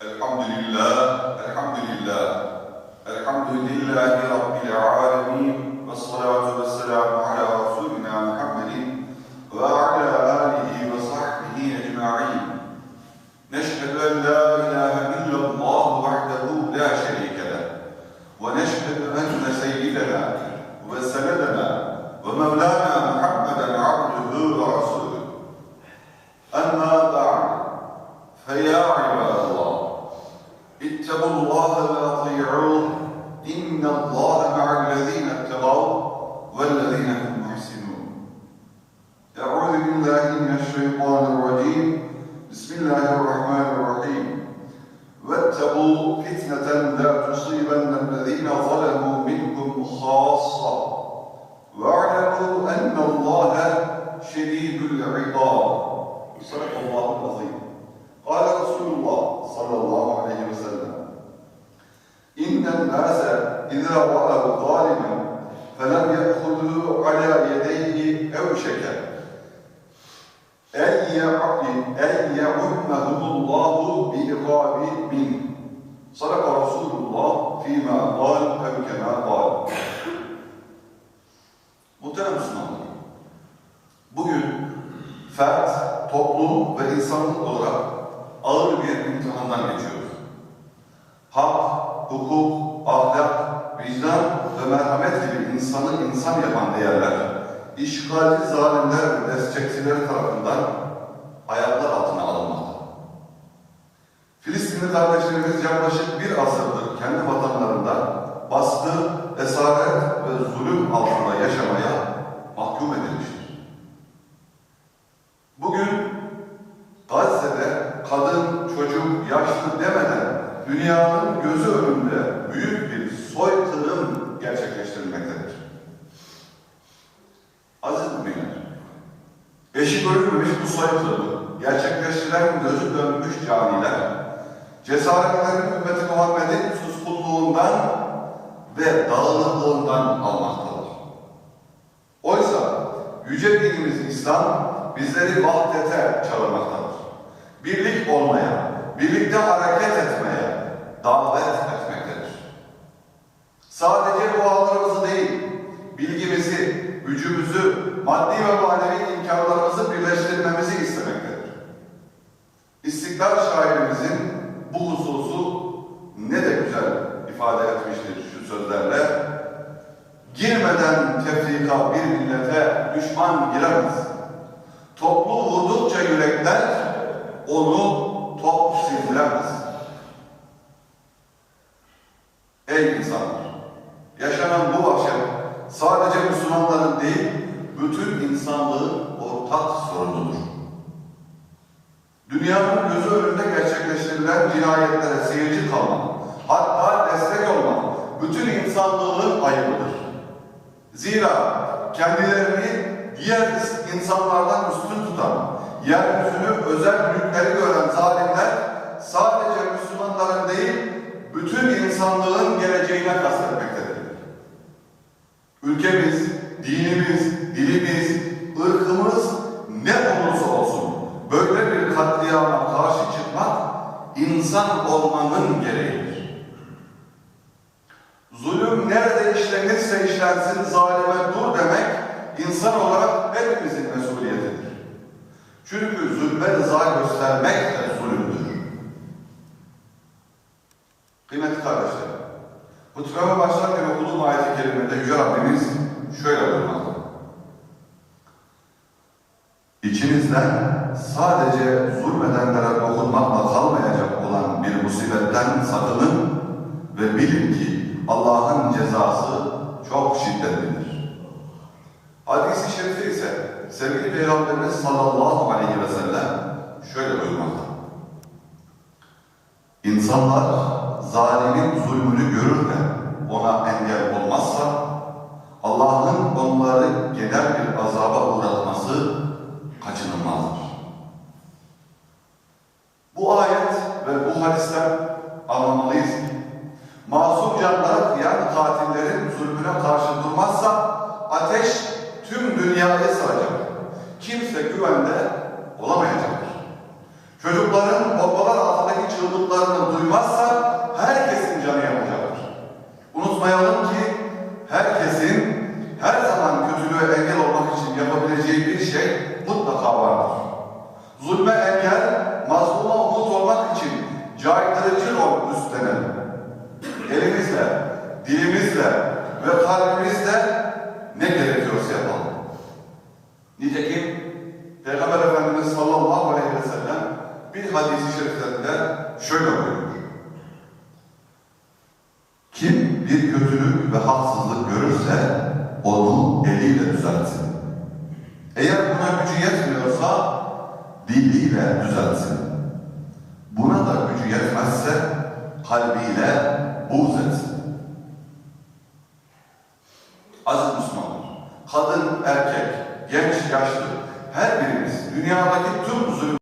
Elhamdülillah, elhamdülillah. Elhamdülillahi Rabbil alemin. Ve salatu ve selamu فتنة لا تصيبن الذين ظلموا منكم خاصة. واعلموا أن الله شديد العقاب. صدق الله العظيم. قال رسول الله صلى الله عليه وسلم إن الناس إذا رأوا ظالما فلم يأخذوا على يديه أوشك. أن يع- أن يعمهم الله بإقاب منه. Sadaka Resulullah fîmâ gâl evkemâ gâl. Muhterem Müslümanlar, bugün fert, toplum ve insanlık olarak ağır bir imtihandan geçiyoruz. Hak, hukuk, ahlak, vicdan ve merhamet gibi insanı insan yapan değerler, işgalci zalimler ve destekçiler tarafından hayatlar Filistinli kardeşlerimiz yaklaşık bir asırdır kendi vatanlarında baskı, esaret ve zulüm altında yaşamaya mahkum edilmiştir. Bugün Gazze'de kadın, çocuk, yaşlı demeden dünyanın gözü önünde büyük bir soykırım gerçekleştirilmektedir. Aziz müminler, eşi görülmemiş bu soykırımı gerçekleştiren gözü dönmüş caniler, cesaretlerini ümmeti Muhammed'in suskunluğundan ve dağınıklığından almaktadır. Oysa yüce dinimiz İslam bizleri vahdete çağırmaktadır. Birlik olmaya, birlikte hareket etmeye davet etmektedir. Sadece dualarımızı değil, bilgimizi, gücümüzü, maddi ve manevi imkanlarımızı birleştirmemizi istemektedir. İstiklal düşman giremez. Toplu vurdukça yürekler onu top sildilemez. Ey insanlar! Yaşanan bu vahşet sadece Müslümanların değil, bütün insanlığın ortak sorunudur. Dünyanın gözü önünde gerçekleştirilen cinayetlere seyirci kalmak, hatta destek olmak, bütün insanlığın ayıbıdır. Zira kendilerini diğer insanlardan üstün tutan, yeryüzünü özel mülkleri gören zalimler sadece Müslümanların değil, bütün insanlığın geleceğine kastetmektedir. Ülkemiz, dinimiz, dilimiz, ırkımız ne olursa olsun böyle bir katliama karşı çıkmak insan olmanın gereğidir. Zulüm nerede işlenirse işlensin zalime dur demek insan olarak hepimizin mesuliyetidir. Çünkü zulme rıza göstermek de zulümdür. Kıymetli kardeşlerim, hutbeme başlarken okuduğum ayet-i kerimede Yüce Rabbimiz şöyle buyurmakta. İçinizden sadece zulmedenlere dokunmakla kalmayacak olan bir musibetten sakının ve bilin ki Allah'ın cezası çok şiddetlidir. Sallallahu aleyhi ve sellem şöyle buyurmakta. İnsanlar zalimin zulmünü görür de ona engel olmazsa Allah'ın onları genel bir azaba uğratması kaçınılmazdır. Bu ayet ve bu hadisten anlamalıyız ki masum canlara kıyan katillerin zulmüne karşı durmazsa ateş tüm dünyaya saracak. Güvende olamayacaktır. Kötülük ve haksızlık görürse onu eliyle düzeltsin. Eğer buna gücü yetmiyorsa diliyle düzeltsin. Buna da gücü yetmezse kalbiyle buğz etsin. Aziz Müslümanlar, kadın, erkek, genç, yaşlı her birimiz dünyadaki tüm zulüm